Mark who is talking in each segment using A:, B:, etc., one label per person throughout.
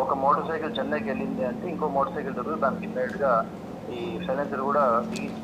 A: ఒక motor cycle చెన్నైకి వెళ్ళింది అంటే ఇంకో మోటార్ సైకిల్ దొరుకుతుంది దానికి ఈ సైలెన్సర్ కూడా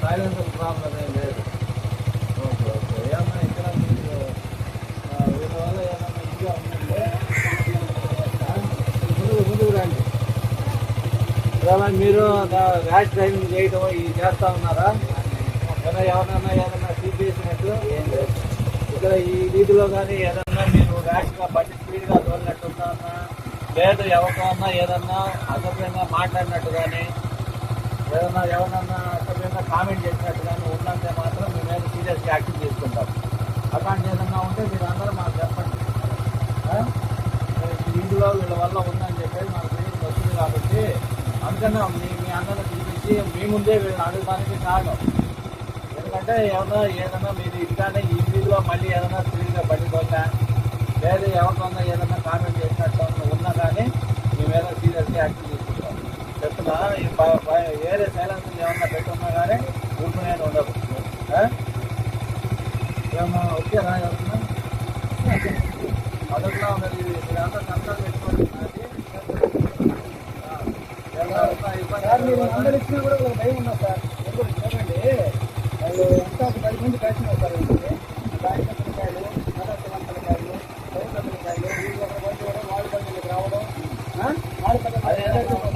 B: సైలెన్సర్ ప్రాబ్లం ఏం లేదు. ఓకే ఓకే ఏమన్నా ఇక్కడ మీకు వీళ్ళ వల్ల ఏమన్నా ఇదిగా ఉందంటే ముందుకు ముందుకు రండి ఇవాళ మీరు ర్యాష్ డ్రైవింగ్ చేయడం ఇది చేస్తా ఉన్నారా ఏదైనా ఎవరన్నా ఏదన్నా సీట్ చేసినట్టు ఏం లేదు ఇక్కడ ఈ వీధిలో కానీ ఏదన్నా మీరు ర్యాష్గా బండి స్పీడ్గా తోలినట్టుందా లేదు ఎవరికన్నా ఏదన్నా అసభ్యంగా మాట్లాడినట్టు కానీ ఏదన్నా ఎవరన్నా అసభ్యంగా కామెంట్ చేసినట్టు కానీ ఉన్నంతే మాత్రం మీ మీద సీరియస్ యాక్షన్ తీసుకుంటాం. అట్లాంటి ఏదన్నా ఉంటే మీరు అందరూ మాకు చెప్పండి. ఇందులో వీళ్ళ వల్ల ఉందని చెప్పేసి మాకు తెలియదు వస్తుంది కాబట్టి అందుకనే మీ మీ అందరిని పిలిపించి మీ ముందే వీళ్ళని అడగడానికి కారణం. ఎందుకంటే ఏమన్నా ఏదన్నా మీరు ఇట్లానే ఈ వీధిలో మళ్ళీ ఏదైనా ఫ్రీగా పడిపోతా లేదా ఎవరికన్నా ఏదైనా కామెంట్ చేసినట్టు ఉన్నా కానీ మీ మీద సీరియస్గా యాక్షన్ తీసుకుంటాం చెప్తున్నా వేరే సైలెన్స్ ఏమన్నా పెట్టున్నా కానీ ఊరుకునే ఉండదు? ఏమన్నా మొదట్లో మరి
C: సార్ మీరు అందరు ఇచ్చినా కూడా ఒక భయం ఉన్నా సార్. ఎందుకు? చూడండి వాళ్ళు ఎంత పది మంది కలిసి సార్ దాని పిల్లకాయలు నరసింహ పిల్లకాయలు రైతు పిల్లకాయలు వీళ్ళు ఒక బండి కూడా వాళ్ళ బండికి రావడం ఆ? వాళ్ళ
B: అది ఏదైతే ఉంటే మీ ఫ్రెండ్స్ ఏమన్నా ఉంటే మీరు బయట చూసుకోండి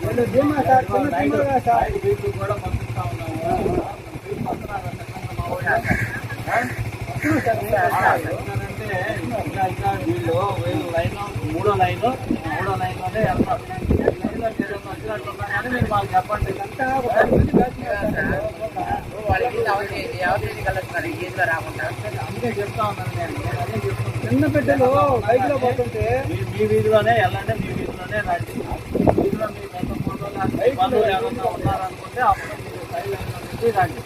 C: వీళ్ళు వీళ్ళు
B: కూడా ఉన్నాము వీళ్ళు లైన్ మూడో లైన్ మూడో లైన్లోనే వెళ్తారు మీరు మాకు చెప్పండి అందుకే చెప్తా ఉన్నాను నేను. నేను అదే చెప్తున్నాను
C: చిన్న బిడ్డలు బైక్లో పోతుంటే
B: మీ- మీ వీధిలోనే వెళ్ళండి మీ వీధిలోనే రండి. వీధిలో మీ పెద్ద ఫోటోలు ఉన్నారనుకుంటే అప్పుడు మీరు సైడ్ రండి.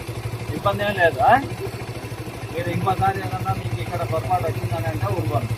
B: ఇబ్బంది ఏం లేదు మీరు ఇంకోసారి ఏదన్నా మీకు ఇక్కడ పొరపాటు వచ్చిందని అంటే ఊరుకోండి.